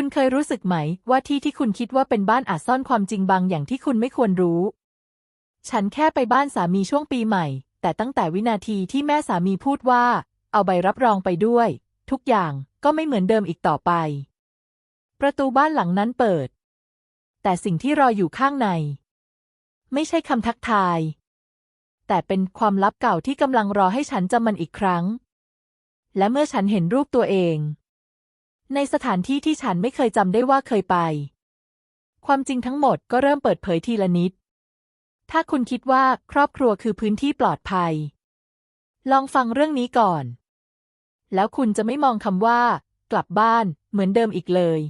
คุณเคยรู้สึกไหม ว่าที่ที่คุณคิดว่าเป็นบ้านอาจซ่อนความจริงบางอย่างที่คุณไม่ควรรู้ ฉันแค่ไปบ้านสามีช่วงปีใหม่ แต่ตั้งแต่วินาทีที่แม่สามีพูดว่า เอาใบรับรองไปด้วย ทุกอย่างก็ไม่เหมือนเดิมอีกต่อไป ประตูบ้านหลังนั้นเปิด แต่สิ่งที่รออยู่ข้างใน ไม่ใช่คำทักทาย แต่เป็นความลับเก่าที่กำลังรอให้ฉันจำมันอีกครั้ง และเมื่อฉันเห็นรูปตัวเอง ในสถานที่ที่ฉันไม่เคยจำได้ว่าเคยไป ความจริงทั้งหมดก็เริ่มเปิดเผยทีละนิด ถ้าคุณคิดว่าครอบครัวคือพื้นที่ปลอดภัย ลองฟังเรื่องนี้ก่อน แล้วคุณจะไม่มองคำว่า กลับบ้านเหมือนเดิมอีกเลย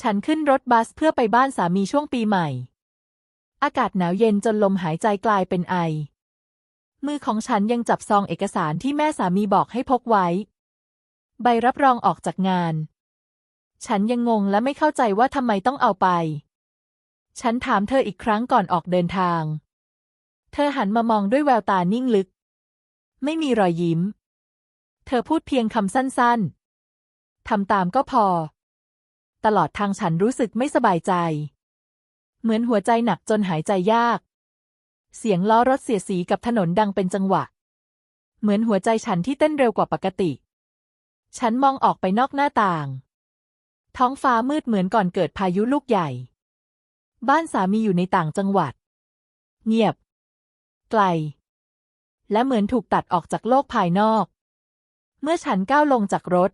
ฉันขึ้นรถบัสเพื่อไปบ้านสามีช่วงปีใหม่ อากาศหนาวเย็นจนลมหายใจกลายเป็นไอ มือของฉันยังจับซองเอกสารที่แม่สามีบอกให้พกไว้ ใบรับรองออกจากงาน ฉันยังงงและไม่เข้าใจว่าทำไมต้องเอาไป ฉันถามเธออีกครั้งก่อนออกเดินทาง เธอหันมามองด้วยแววตานิ่งลึก ไม่มีรอยยิ้ม เธอพูดเพียงคำสั้นๆ ทำตามก็พอ ตลอดทางฉันรู้สึกไม่สบายใจ เหมือนหัวใจหนักจนหายใจยาก เสียงล้อรถเสียสีกับถนนดังเป็นจังหวะ เหมือนหัวใจฉันที่เต้นเร็วกว่าปกติ ฉันมองออกไปนอกหน้าต่าง ท้องฟ้ามืดเหมือนก่อนเกิดพายุลูกใหญ่ บ้านสามีอยู่ในต่างจังหวัด เงียบ ไกล และเหมือนถูกตัดออกจากโลกภายนอก เมื่อฉันก้าวลงจากรถ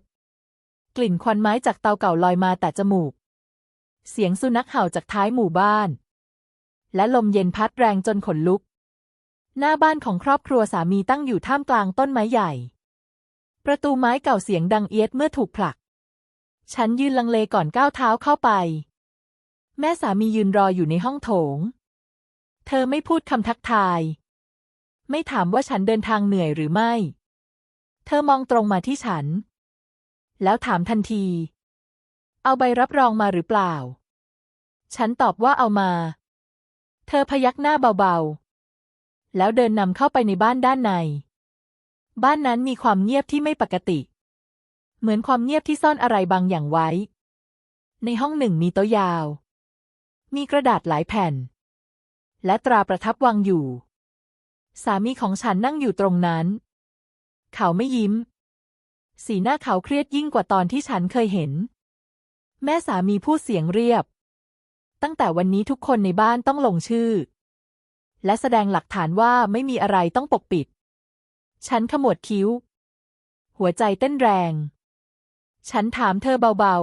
กลิ่นควันไม้จากเตาเก่าลอยมาแต่จมูก เสียงสุนัขเห่าจากท้ายหมู่บ้าน และลมเย็นพัดแรงจนขนลุก หน้าบ้านของครอบครัวสามีตั้งอยู่ท่ามกลางต้นไม้ใหญ่ ประตูไม้เก่าเสียงดังเอียดเมื่อถูกผลัก ฉันยืนลังเลก่อนก้าวเท้าเข้าไป แม่สามียืนรออยู่ในห้องโถง เธอไม่พูดคำทักทาย ไม่ถามว่าฉันเดินทางเหนื่อยหรือไม่ เธอมองตรงมาที่ฉัน แล้วถามทันที เอาใบรับรองมาหรือเปล่า ฉันตอบว่าเอามา เธอพยักหน้าเบาๆ แล้วเดินนำเข้าไปในบ้านด้านใน บ้านนั้นมีความเงียบที่ไม่ปกติ เหมือนความเงียบที่ซ่อนอะไรบางอย่างไว้ ในห้องหนึ่งมีโต๊ะยาว มีกระดาษหลายแผ่น และตราประทับวางอยู่ สามีของฉันนั่งอยู่ตรงนั้น เขาไม่ยิ้ม สีหน้าเขาเครียดยิ่งกว่าตอนที่ฉันเคยเห็น แม่สามีพูดเสียงเรียบ ตั้งแต่วันนี้ทุกคนในบ้านต้องลงชื่อ และแสดงหลักฐานว่าไม่มีอะไรต้องปกปิด ฉันขมวดคิ้ว หัวใจเต้นแรง ฉันถามเธอเบา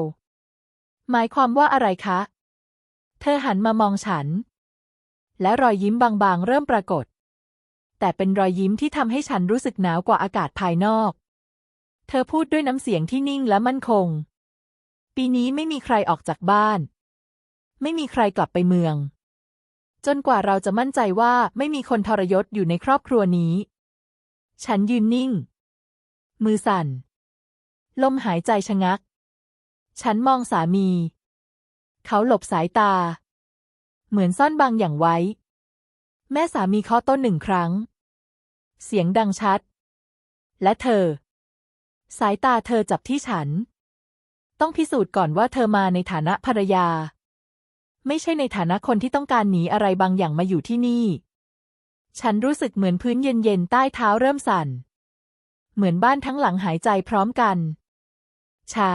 ๆ หมายความว่าอะไรคะ เธอหันมามองฉัน และรอยยิ้มบางๆ เริ่มปรากฏ แต่เป็นรอยยิ้มที่ทำให้ฉันรู้สึกหนาวกว่าอากาศภายนอก เธอพูดด้วยน้ำเสียงที่นิ่งและมั่นคง ปีนี้ไม่มีใครออกจากบ้าน ไม่มีใครกลับไปเมือง จนกว่าเราจะมั่นใจว่าไม่มีคนทรยศอยู่ในครอบครัวนี้ ฉันยืนนิ่ง มือสั่น ลมหายใจชะงัก ฉันมองสามี เขาหลบสายตา เหมือนซ่อนบางอย่างไว้ แม่สามีเคาะต้นหนึ่งครั้ง เสียงดังชัด และเธอ สายตาเธอจับที่ฉัน ต้องพิสูจน์ก่อนว่าเธอมาในฐานะภรรยา ไม่ใช่ในฐานะคนที่ต้องการหนีอะไรบางอย่างมาอยู่ที่นี่ ฉันรู้สึกเหมือนพื้นเย็นๆใต้เท้าเริ่มสั่น เหมือนบ้านทั้งหลังหายใจพร้อมกัน ช้า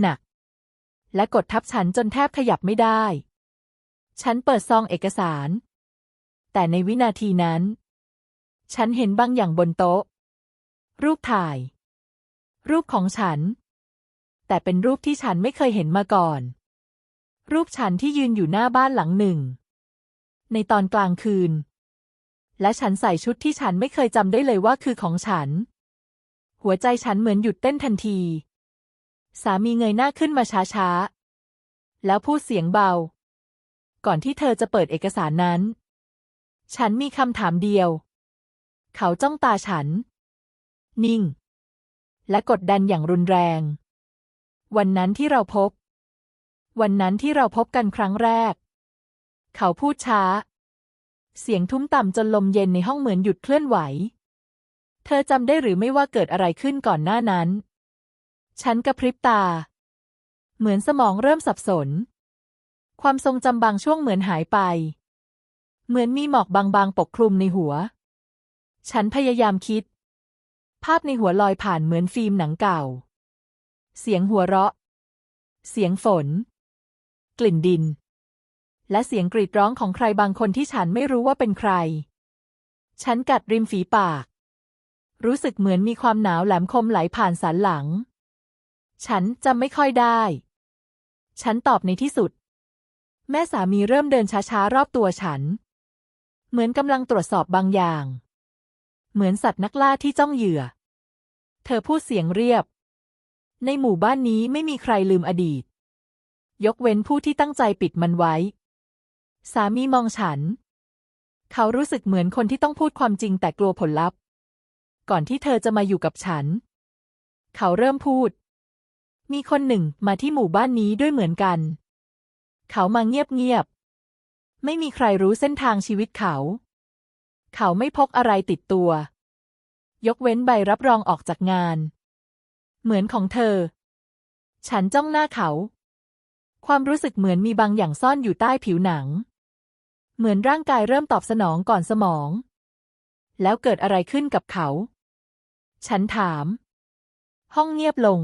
หนัก และกดทับฉันจนแทบขยับไม่ได้ ฉันเปิดซองเอกสาร แต่ในวินาทีนั้น ฉันเห็นบางอย่างบนโต๊ะ รูปถ่าย รูปของฉัน แต่เป็นรูปที่ฉันไม่เคยเห็นมาก่อน รูปฉันที่ยืนอยู่หน้าบ้านหลังหนึ่ง ในตอนกลางคืน และฉันใส่ชุดที่ฉันไม่เคยจำได้เลยว่าคือของฉัน หัวใจฉันเหมือนหยุดเต้นทันที สามีเงยหน้าขึ้นมาช้าๆ แล้วพูดเสียงเบา ก่อนที่เธอจะเปิดเอกสารนั้น ฉันมีคำถามเดียว เขาจ้องตาฉัน นิ่ง และกดดันอย่างรุนแรง วันนั้นที่เราพบ วันนั้นที่เราพบกันครั้งแรก เขาพูดช้า เสียงทุ้มต่ำจนลมเย็นในห้องเหมือนหยุดเคลื่อนไหว เธอจำได้หรือไม่ว่าเกิดอะไรขึ้นก่อนหน้านั้น ฉันกระพริบตา เหมือนสมองเริ่มสับสน ความทรงจำบางช่วงเหมือนหายไป เหมือนมีหมอกบางๆปกคลุมในหัว ฉันพยายามคิด ภาพในหัวลอยผ่านเหมือนฟิล์มหนังเก่า เสียงหัวเราะ เสียงฝน กลิ่นดิน และเสียงกรีดร้องของใครบางคนที่ฉันไม่รู้ว่าเป็นใคร ฉันกัดริมฝีปาก รู้สึกเหมือนมีความหนาวแหลมคมไหลผ่านสันหลัง ฉันจำไม่ค่อยได้ ฉันตอบในที่สุด แม่สามีเริ่มเดินช้าๆ รอบตัวฉัน เหมือนกำลังตรวจสอบบางอย่าง เหมือนสัตว์นักล่าที่จ้องเหยื่อ เธอพูดเสียงเรียบ ในหมู่บ้านนี้ไม่มีใครลืมอดีตยกเว้นผู้ที่ตั้งใจปิดมันไว้ สามีมองฉัน เขารู้สึกเหมือนคนที่ต้องพูดความจริงแต่กลัวผลลัพธ์ ก่อนที่เธอจะมาอยู่กับฉัน เขาเริ่มพูด มีคนหนึ่งมาที่หมู่บ้านนี้ด้วยเหมือนกัน เขามาเงียบๆ ไม่มีใครรู้เส้นทางชีวิตเขา เขาไม่พกอะไรติดตัว ยกเว้นใบรับรองออกจากงาน เหมือนของเธอ ฉันจ้องหน้าเขาความรู้สึกเหมือนมีบางอย่างซ่อนอยู่ใต้ผิวหนัง เหมือนร่างกายเริ่มตอบสนองก่อนสมอง แล้วเกิดอะไรขึ้นกับเขา ฉันถาม ห้องเงียบลง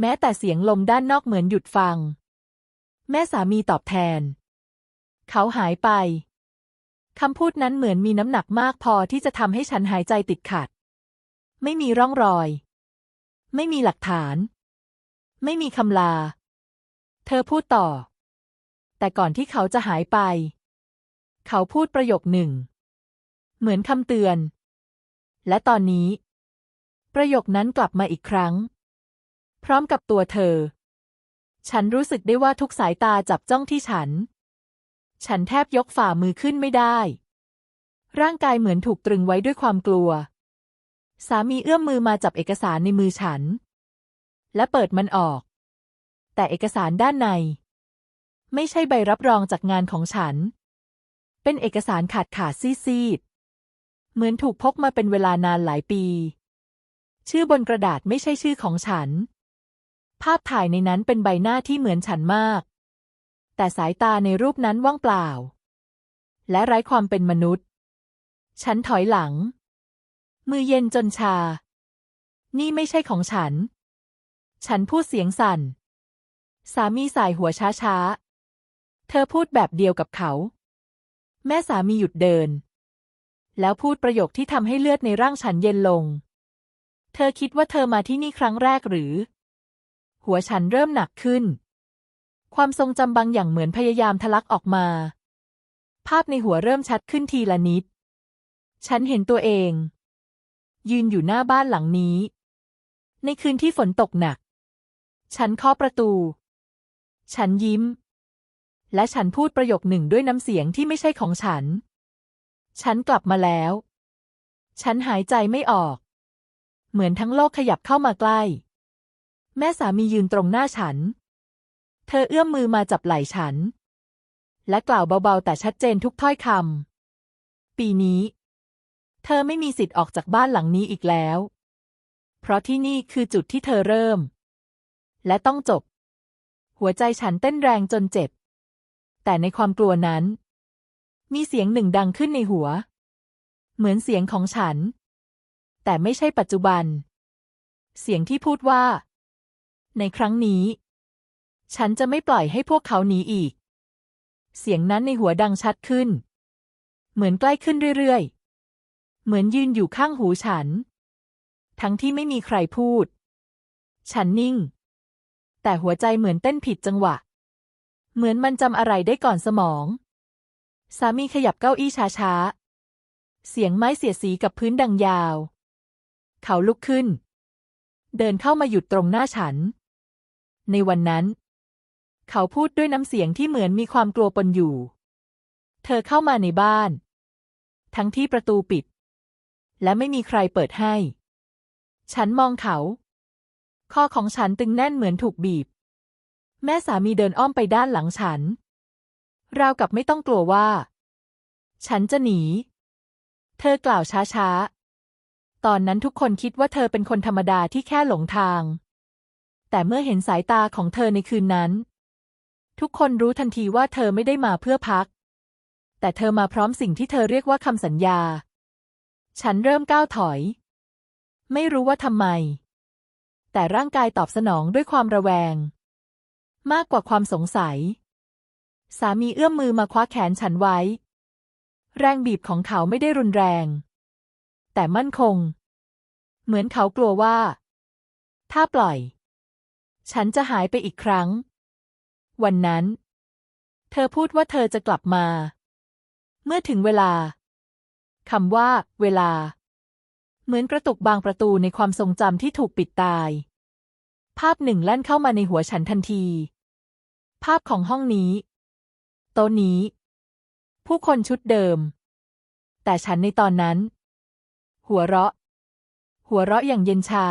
แม้แต่เสียงลมด้านนอกเหมือนหยุดฟัง แม่สามีตอบแทน เขาหายไปคำพูดนั้นเหมือนมีน้ำหนักมากพอที่จะทำให้ฉันหายใจติดขัด ไม่มีร่องรอย ไม่มีหลักฐาน ไม่มีคำลา เธอพูดต่อ แต่ก่อนที่เขาจะหายไป เขาพูดประโยคหนึ่ง เหมือนคำเตือน และตอนนี้ ประโยคนั้นกลับมาอีกครั้ง พร้อมกับตัวเธอ ฉันรู้สึกได้ว่าทุกสายตาจับจ้องที่ฉัน ฉันแทบยกฝ่ามือขึ้นไม่ได้ ร่างกายเหมือนถูกตรึงไว้ด้วยความกลัว สามีเอื้อมมือมาจับเอกสารในมือฉัน และเปิดมันออก แต่เอกสารด้านใน ไม่ใช่ใบรับรองจากงานของฉัน เป็นเอกสารขาดขาดซีดๆเหมือนถูกพกมาเป็นเวลานานหลายปี ชื่อบนกระดาษไม่ใช่ชื่อของฉัน ภาพถ่ายในนั้นเป็นใบหน้าที่เหมือนฉันมาก แต่สายตาในรูปนั้นว่างเปล่า และไร้ความเป็นมนุษย์ ฉันถอยหลัง มือเย็นจนชา นี่ไม่ใช่ของฉัน ฉันพูดเสียงสั่น สามีสายหัวช้าๆ เธอพูดแบบเดียวกับเขา แม่สามีหยุดเดิน แล้วพูดประโยคที่ทำให้เลือดในร่างฉันเย็นลง เธอคิดว่าเธอมาที่นี่ครั้งแรกหรือ หัวฉันเริ่มหนักขึ้น ความทรงจำบางอย่างเหมือนพยายามทะลักออกมา ภาพในหัวเริ่มชัดขึ้นทีละนิด ฉันเห็นตัวเอง ยืนอยู่หน้าบ้านหลังนี้ ในคืนที่ฝนตกหนัก ฉันเคาะประตู ฉันยิ้ม และฉันพูดประโยคหนึ่งด้วยน้ำเสียงที่ไม่ใช่ของฉัน ฉันกลับมาแล้ว ฉันหายใจไม่ออก เหมือนทั้งโลกขยับเข้ามาใกล้ แม่สามียืนตรงหน้าฉัน เธอเอื้อมมือมาจับไหล่ฉัน และกล่าวเบาๆแต่ชัดเจนทุกถ้อยคำ ปีนี้ เธอไม่มีสิทธิ์ออกจากบ้านหลังนี้อีกแล้ว เพราะที่นี่คือจุดที่เธอเริ่ม และต้องจบ หัวใจฉันเต้นแรงจนเจ็บ แต่ในความกลัวนั้น มีเสียงหนึ่งดังขึ้นในหัว เหมือนเสียงของฉัน แต่ไม่ใช่ปัจจุบัน เสียงที่พูดว่า ในครั้งนี้ ฉันจะไม่ปล่อยให้พวกเขาหนีอีก เสียงนั้นในหัวดังชัดขึ้น เหมือนใกล้ขึ้นเรื่อยๆ เหมือนยืนอยู่ข้างหูฉัน ทั้งที่ไม่มีใครพูด ฉันนิ่ง แต่หัวใจเหมือนเต้นผิดจังหวะ เหมือนมันจำอะไรได้ก่อนสมอง สามีขยับเก้าอี้ช้าๆ เสียงไม้เสียดสีกับพื้นดังยาว เขาลุกขึ้น เดินเข้ามาหยุดตรงหน้าฉัน ในวันนั้น เขาพูดด้วยน้ำเสียงที่เหมือนมีความกลัวปนอยู่ เธอเข้ามาในบ้าน ทั้งที่ประตูปิด และไม่มีใครเปิดให้ ฉันมองเขาคอของฉันตึงแน่นเหมือนถูกบีบ แม่สามีเดินอ้อมไปด้านหลังฉัน ราวกับไม่ต้องกลัวว่า ฉันจะหนี เธอกล่าวช้าๆ ตอนนั้นทุกคนคิดว่าเธอเป็นคนธรรมดาที่แค่หลงทาง แต่เมื่อเห็นสายตาของเธอในคืนนั้น ทุกคนรู้ทันทีว่าเธอไม่ได้มาเพื่อพัก แต่เธอมาพร้อมสิ่งที่เธอเรียกว่าคำสัญญา ฉันเริ่มก้าวถอย ไม่รู้ว่าทำไม แต่ร่างกายตอบสนองด้วยความระแวง มากกว่าความสงสัย สามีเอื้อมมือมาคว้าแขนฉันไว้ แรงบีบของเขาไม่ได้รุนแรง แต่มั่นคง เหมือนเขากลัวว่า ถ้าปล่อย ฉันจะหายไปอีกครั้ง วันนั้น เธอพูดว่าเธอจะกลับมา เมื่อถึงเวลาคำว่า เวลา เหมือนกระตุกบางประตูในความทรงจำที่ถูกปิดตาย ภาพหนึ่งแล่นเข้ามาในหัวฉันทันที ภาพของห้องนี้ โต๊ะนี้ ผู้คนชุดเดิม แต่ฉันในตอนนั้น หัวเราะ หัวเราะอย่างเย็นชา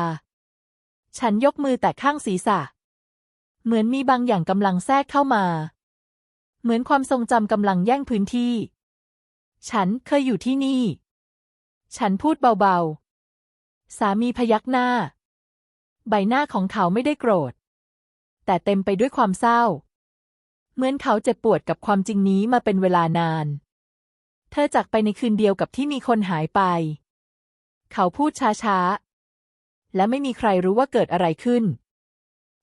ฉันยกมือแต่ข้างศีรษะ เหมือนมีบางอย่างกำลังแทรกเข้ามา เหมือนความทรงจำกำลังแย่งพื้นที่ ฉันเคยอยู่ที่นี่ ฉันพูดเบาๆ สามีพยักหน้า ใบหน้าของเขาไม่ได้โกรธ แต่เต็มไปด้วยความเศร้า เหมือนเขาเจ็บปวดกับความจริงนี้มาเป็นเวลานาน เธอจากไปในคืนเดียวกับที่มีคนหายไป เขาพูดช้าๆ และไม่มีใครรู้ว่าเกิดอะไรขึ้น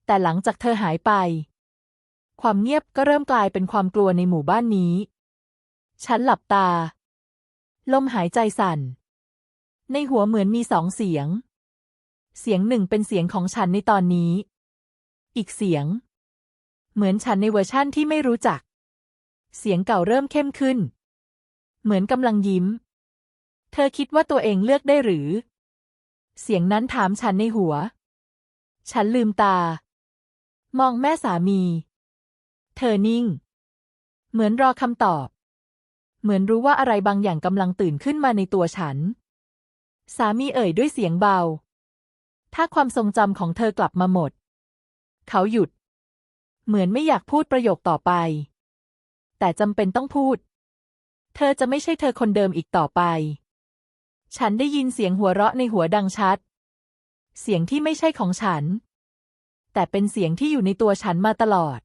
แต่หลังจากเธอหายไป ความเงียบก็เริ่มกลายเป็นความกลัวในหมู่บ้านนี้ ฉันหลับตา ลมหายใจสั่น ในหัวเหมือนมีสองเสียง เสียงหนึ่งเป็นเสียงของฉันในตอนนี้ อีกเสียง เหมือนฉันในเวอร์ชั่นที่ไม่รู้จัก เสียงเก่าเริ่มเข้มขึ้น เหมือนกำลังยิ้ม เธอคิดว่าตัวเองเลือกได้หรือ เสียงนั้นถามฉันในหัว ฉันลืมตา มองแม่สามี เธอนิ่ง เหมือนรอคำตอบ เหมือนรู้ว่าอะไรบางอย่างกำลังตื่นขึ้นมาในตัวฉัน สามีเอ่ยด้วยเสียงเบา ถ้าความทรงจำของเธอกลับมาหมด เขาหยุด เหมือนไม่อยากพูดประโยคต่อไป แต่จำเป็นต้องพูด เธอจะไม่ใช่เธอคนเดิมอีกต่อไป ฉันได้ยินเสียงหัวเราะในหัวดังชัด เสียงที่ไม่ใช่ของฉัน แต่เป็นเสียงที่อยู่ในตัวฉันมาตลอด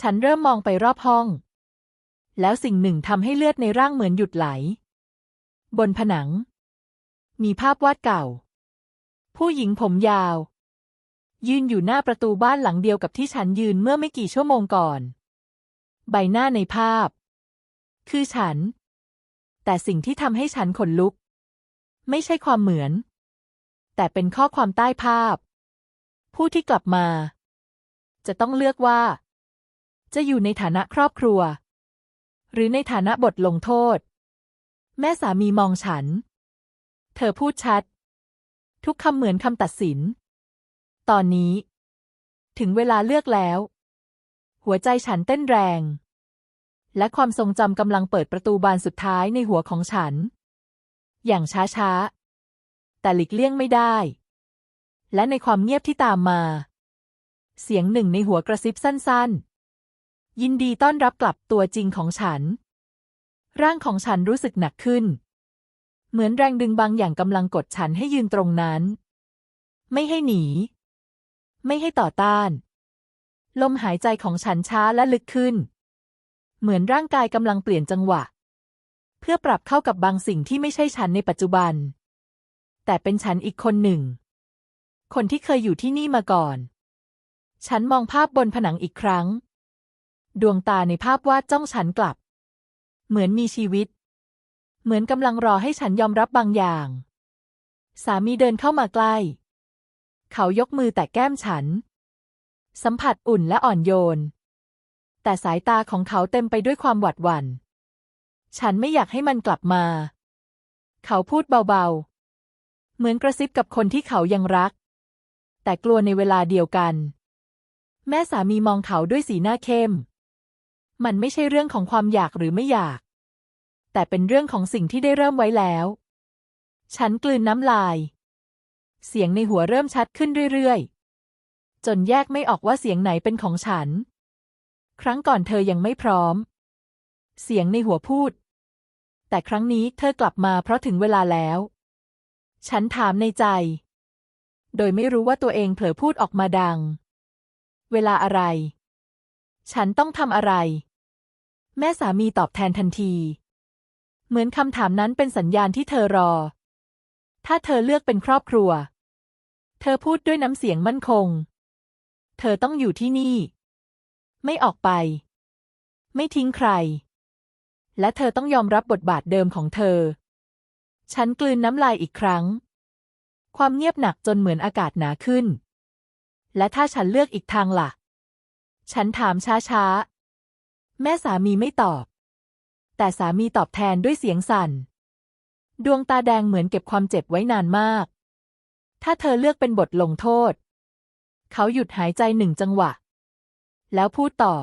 ฉันเริ่มมองไปรอบห้อง แล้วสิ่งหนึ่งทำให้เลือดในร่างเหมือนหยุดไหล บนผนัง มีภาพวาดเก่า ผู้หญิงผมยาว ยืนอยู่หน้าประตูบ้านหลังเดียวกับที่ฉันยืนเมื่อไม่กี่ชั่วโมงก่อน ใบหน้าในภาพ คือฉัน แต่สิ่งที่ทำให้ฉันขนลุก ไม่ใช่ความเหมือน แต่เป็นข้อความใต้ภาพ ผู้ที่กลับมา จะต้องเลือกว่า จะอยู่ในฐานะครอบครัว หรือในฐานะบทลงโทษ แม่สามีมองฉัน เธอพูดชัด ทุกคำเหมือนคำตัดสิน ตอนนี้ ถึงเวลาเลือกแล้ว หัวใจฉันเต้นแรง และความทรงจำกำลังเปิดประตูบานสุดท้ายในหัวของฉัน อย่างช้าๆ แต่หลีกเลี่ยงไม่ได้ และในความเงียบที่ตามมา เสียงหนึ่งในหัวกระซิบสั้น ๆ ยินดีต้อนรับกลับตัวจริงของฉัน ร่างของฉันรู้สึกหนักขึ้น เหมือนแรงดึงบางอย่างกำลังกดฉันให้ยืนตรงนั้นไม่ให้หนี ไม่ให้ต่อต้าน ลมหายใจของฉันช้าและลึกขึ้น เหมือนร่างกายกำลังเปลี่ยนจังหวะ เพื่อปรับเข้ากับบางสิ่งที่ไม่ใช่ฉันในปัจจุบัน แต่เป็นฉันอีกคนหนึ่ง คนที่เคยอยู่ที่นี่มาก่อน ฉันมองภาพบนผนังอีกครั้ง ดวงตาในภาพวาดจ้องฉันกลับ เหมือนมีชีวิต เหมือนกำลังรอให้ฉันยอมรับบางอย่าง สามีเดินเข้ามาใกล้ เขายกมือแตะแก้มฉัน สัมผัสอุ่นและอ่อนโยน แต่สายตาของเขาเต็มไปด้วยความหวาดหวัน่น ฉันไม่อยากให้มันกลับมา เขาพูดเบาๆ เหมือนกระซิบกับคนที่เขายังรัก แต่กลัวในเวลาเดียวกัน แม่สามีมองเขาด้วยสีหน้าเข้ม มันไม่ใช่เรื่องของความอยากหรือไม่อยาก แต่เป็นเรื่องของสิ่งที่ได้เริ่มไว้แล้ว ฉันกลืนน้ำลาย เสียงในหัวเริ่มชัดขึ้นเรื่อยๆ จนแยกไม่ออกว่าเสียงไหนเป็นของฉัน ครั้งก่อนเธอยังไม่พร้อม เสียงในหัวพูด แต่ครั้งนี้เธอกลับมาเพราะถึงเวลาแล้ว ฉันถามในใจ โดยไม่รู้ว่าตัวเองเผลอพูดออกมาดัง เวลาอะไร ฉันต้องทำอะไร แม่สามีตอบแทนทันที เหมือนคำถามนั้นเป็นสัญญาณที่เธอรอ ถ้าเธอเลือกเป็นครอบครัว เธอพูดด้วยน้ำเสียงมั่นคง เธอต้องอยู่ที่นี่ ไม่ออกไป ไม่ทิ้งใคร และเธอต้องยอมรับบทบาทเดิมของเธอ ฉันกลืนน้ำลายอีกครั้ง ความเงียบหนักจนเหมือนอากาศหนาขึ้น และถ้าฉันเลือกอีกทางล่ะ ฉันถามช้าๆ แม่สามีไม่ตอบ แต่สามีตอบแทนด้วยเสียงสั่น ดวงตาแดงเหมือนเก็บความเจ็บไว้นานมาก ถ้าเธอเลือกเป็นบทลงโทษ เขาหยุดหายใจหนึ่งจังหวะ แล้วพูดต่อ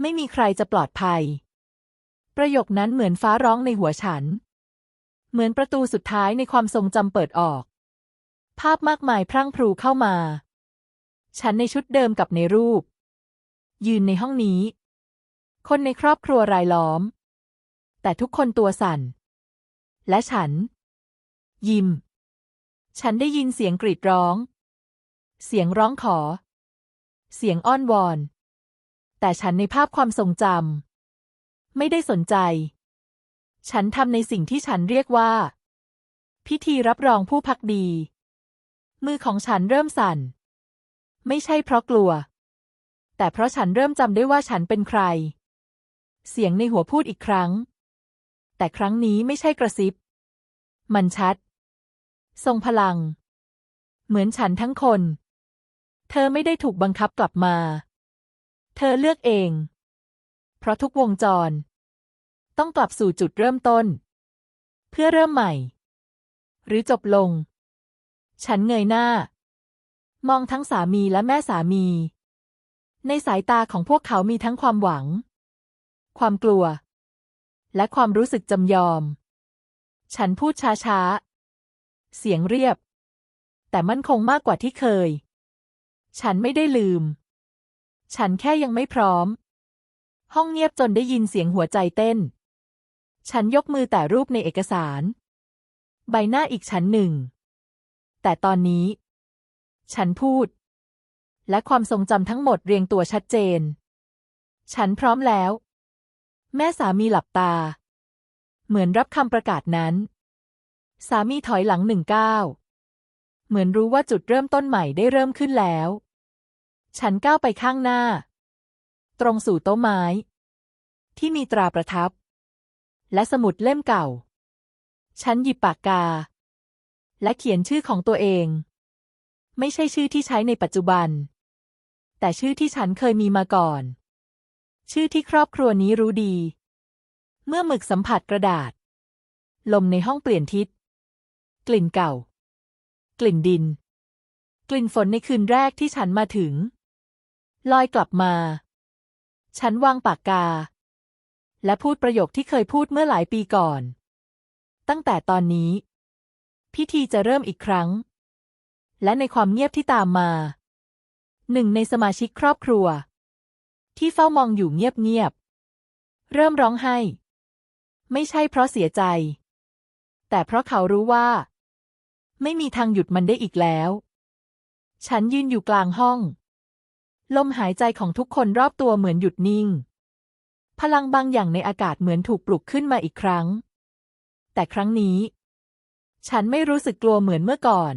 ไม่มีใครจะปลอดภัย ประโยคนั้นเหมือนฟ้าร้องในหัวฉัน เหมือนประตูสุดท้ายในความทรงจำเปิดออก ภาพมากมายพรั่งพรูเข้ามา ฉันในชุดเดิมกับในรูป ยืนในห้องนี้ คนในครอบครัวรายล้อม แต่ทุกคนตัวสั่น และฉัน ยิ้ม ฉันได้ยินเสียงกรีดร้อง เสียงร้องขอ เสียงอ้อนวอน แต่ฉันในภาพความทรงจำไม่ได้สนใจ ฉันทำในสิ่งที่ฉันเรียกว่า พิธีรับรองผู้พักดี มือของฉันเริ่มสั่น ไม่ใช่เพราะกลัว แต่เพราะฉันเริ่มจำได้ว่าฉันเป็นใคร เสียงในหัวพูดอีกครั้ง แต่ครั้งนี้ไม่ใช่กระซิบ มันชัด ทรงพลัง เหมือนฉันทั้งคน เธอไม่ได้ถูกบังคับกลับมา เธอเลือกเอง เพราะทุกวงจร ต้องกลับสู่จุดเริ่มต้น เพื่อเริ่มใหม่ หรือจบลง ฉันเงยหน้า มองทั้งสามีและแม่สามี ในสายตาของพวกเขามีทั้งความหวัง ความกลัว และความรู้สึกจำยอม ฉันพูดช้าๆ เสียงเรียบ แต่มั่นคงมากกว่าที่เคย ฉันไม่ได้ลืม ฉันแค่ยังไม่พร้อม ห้องเงียบจนได้ยินเสียงหัวใจเต้น ฉันยกมือแต่รูปในเอกสาร ใบหน้าอีกชั้นหนึ่ง แต่ตอนนี้ ฉันพูด และความทรงจำทั้งหมดเรียงตัวชัดเจน ฉันพร้อมแล้ว แม่สามีหลับตา เหมือนรับคำประกาศนั้น สามีถอยหลังหนึ่งก้าวเหมือนรู้ว่าจุดเริ่มต้นใหม่ได้เริ่มขึ้นแล้ว ฉันก้าวไปข้างหน้า ตรงสู่โต๊ะไม้ ที่มีตราประทับ และสมุดเล่มเก่า ฉันหยิบปากกา และเขียนชื่อของตัวเอง ไม่ใช่ชื่อที่ใช้ในปัจจุบัน แต่ชื่อที่ฉันเคยมีมาก่อน ชื่อที่ครอบครัวนี้รู้ดี เมื่อหมึกสัมผัสกระดาษ ลมในห้องเปลี่ยนทิศ กลิ่นเก่า กลิ่นดิน กลิ่นฝนในคืนแรกที่ฉันมาถึง ลอยกลับมา ฉันวางปากกา และพูดประโยคที่เคยพูดเมื่อหลายปีก่อน ตั้งแต่ตอนนี้ พิธีจะเริ่มอีกครั้ง และในความเงียบที่ตามมา หนึ่งในสมาชิกครอบครัว ที่เฝ้ามองอยู่เงียบๆ เริ่มร้องไห้ ไม่ใช่เพราะเสียใจ แต่เพราะเขารู้ว่า ไม่มีทางหยุดมันได้อีกแล้ว ฉันยืนอยู่กลางห้อง ลมหายใจของทุกคนรอบตัวเหมือนหยุดนิ่ง พลังบางอย่างในอากาศเหมือนถูกปลุกขึ้นมาอีกครั้ง แต่ครั้งนี้ ฉันไม่รู้สึกกลัวเหมือนเมื่อก่อน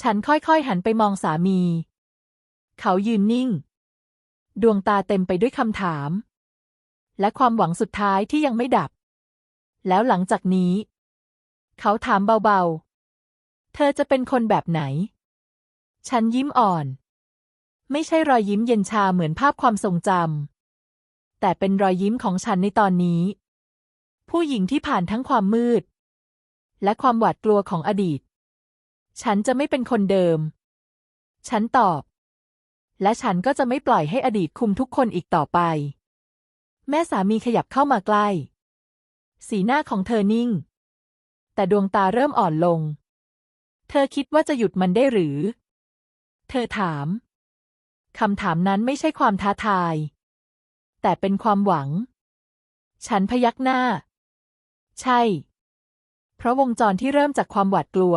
ฉันค่อยๆหันไปมองสามี เขายืนนิ่ง ดวงตาเต็มไปด้วยคำถาม และความหวังสุดท้ายที่ยังไม่ดับ แล้วหลังจากนี้ เขาถามเบาๆ เธอจะเป็นคนแบบไหน ฉันยิ้มอ่อน ไม่ใช่รอยยิ้มเย็นชาเหมือนภาพความทรงจำแต่เป็นรอยยิ้มของฉันในตอนนี้ ผู้หญิงที่ผ่านทั้งความมืด และความหวาดกลัวของอดีต ฉันจะไม่เป็นคนเดิม ฉันตอบ และฉันก็จะไม่ปล่อยให้อดีตคุมทุกคนอีกต่อไป แม่สามีขยับเข้ามาใกล้ สีหน้าของเธอนิ่ง แต่ดวงตาเริ่มอ่อนลง เธอคิดว่าจะหยุดมันได้หรือ เธอถาม คำถามนั้นไม่ใช่ความท้าทาย แต่เป็นความหวัง ฉันพยักหน้า ใช่ เพราะวงจรที่เริ่มจากความหวาดกลัว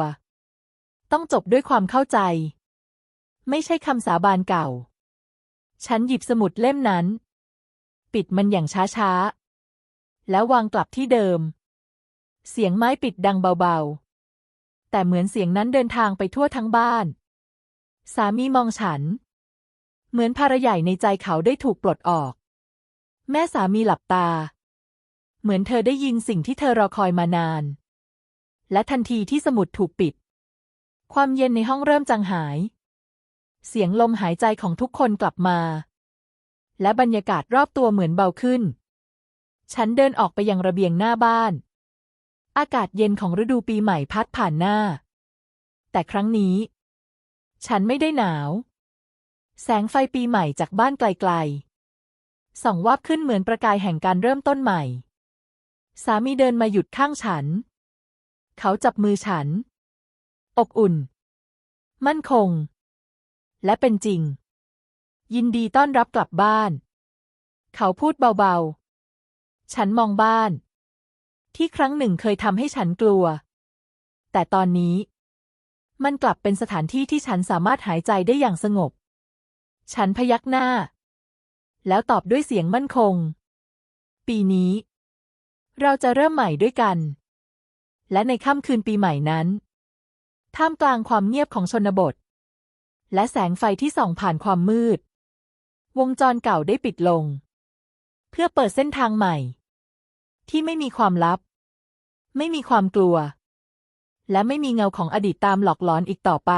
ต้องจบด้วยความเข้าใจ ไม่ใช่คำสาบานเก่า ฉันหยิบสมุดเล่มนั้น ปิดมันอย่างช้าๆ แล้ววางกลับที่เดิม เสียงไม้ปิดดังเบาๆ แต่เหมือนเสียงนั้นเดินทางไปทั่วทั้งบ้าน สามีมองฉัน เหมือนภาระใหญ่ในใจเขาได้ถูกปลดออก แม่สามีหลับตา เหมือนเธอได้ยินสิ่งที่เธอรอคอยมานาน และทันทีที่สมุดถูกปิด ความเย็นในห้องเริ่มจางหาย เสียงลมหายใจของทุกคนกลับมา และบรรยากาศรอบตัวเหมือนเบาขึ้น ฉันเดินออกไปยังระเบียงหน้าบ้าน อากาศเย็นของฤดูปีใหม่พัดผ่านหน้า แต่ครั้งนี้ ฉันไม่ได้หนาว แสงไฟปีใหม่จากบ้านไกลๆส่องวับขึ้นเหมือนประกายแห่งการเริ่มต้นใหม่ สามีเดินมาหยุดข้างฉัน เขาจับมือฉัน อบอุ่น มั่นคง และเป็นจริง ยินดีต้อนรับกลับบ้าน เขาพูดเบาๆ ฉันมองบ้าน ที่ครั้งหนึ่งเคยทำให้ฉันกลัว แต่ตอนนี้ มันกลับเป็นสถานที่ที่ฉันสามารถหายใจได้อย่างสงบ ฉันพยักหน้า แล้วตอบด้วยเสียงมั่นคง ปีนี้ เราจะเริ่มใหม่ด้วยกัน และในค่ำคืนปีใหม่นั้น ท่ามกลางความเงียบของชนบท และแสงไฟที่ส่องผ่านความมืด วงจรเก่าได้ปิดลง เพื่อเปิดเส้นทางใหม่ ที่ไม่มีความลับ ไม่มีความกลัว และไม่มีเงาของอดีตตามหลอกหลอนอีกต่อไป